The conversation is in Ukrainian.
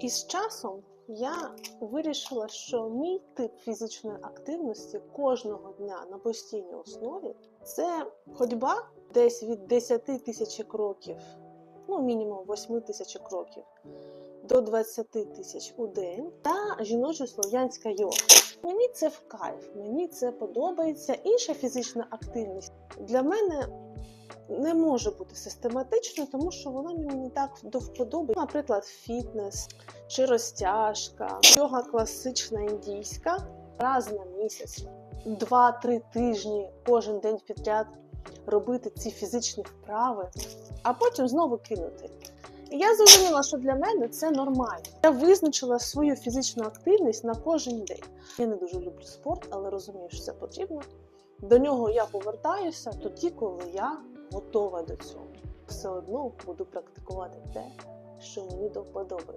І з часом я вирішила, що мій тип фізичної активності кожного дня на постійній основі це ходьба десь від 10 тисяч кроків, ну мінімум 8 тисяч кроків до 20 тисяч у день, та жіночо-слов'янська йога. Мені це в кайф, мені це подобається. Інша фізична активність для мене не може бути систематичною, тому що вона мені так до вподоби. Наприклад, фітнес чи розтяжка, йога класична індійська раз на місяць, 2-3 тижні кожен день підряд робити ці фізичні вправи, а потім знову кинути. І я зрозуміла, що для мене це нормально. Я визначила свою фізичну активність на кожен день. Я не дуже люблю спорт, але розумію, що це потрібно. До нього я повертаюся тоді, коли я готова до цього. Все одно буду практикувати те, що мені до вподоби.